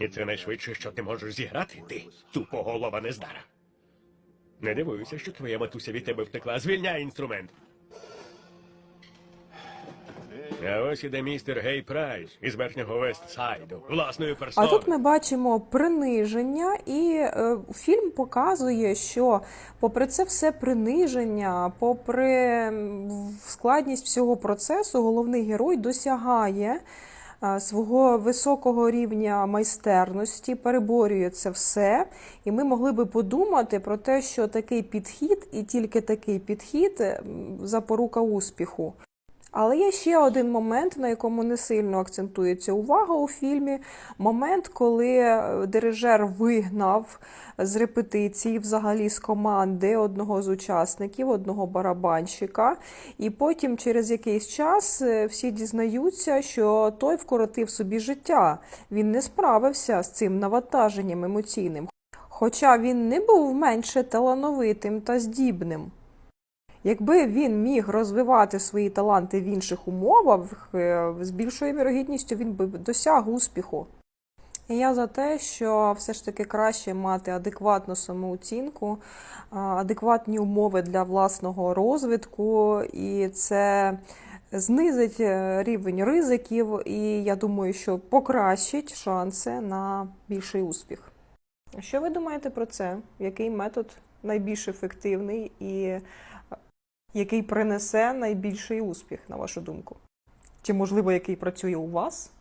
І це найшвидше, що ти можеш зіграти, ти, тупоголова нездара. Не дивуюся, що твоя матуся від тебе втекла. Звільняй інструмент. А ось іде містер Гей Прайс із верхнього Вестсайду, власною А тут ми бачимо приниження, і е, фільм показує, що попри це все приниження, попри складність всього процесу, головний герой досягає свого високого рівня майстерності, переборює це все. І ми могли би подумати про те, що такий підхід і тільки такий підхід запорука успіху. Але є ще один момент, на якому не сильно акцентується увага у фільмі. Момент, коли е, дирижер вигнав з репетиції, взагалі з команди одного з учасників, одного барабанщика. І потім, через якийсь час, е, всі дізнаються, що той вкоротив собі життя. Він не справився з цим навантаженням емоційним. Хоча він не був менше талановитим та здібним. Якби він міг розвивати свої таланти в інших умовах, е, з більшою вірогідністю він би досяг успіху. І я за те, що все ж таки краще мати адекватну самооцінку, адекватні умови для власного розвитку, і це знизить е, рівень ризиків, і я думаю, що покращить шанси на більший успіх. Що ви думаєте про це? Який метод найбільш ефективний і який принесе найбільший успіх, на вашу думку? Чи, можливо, який працює у вас?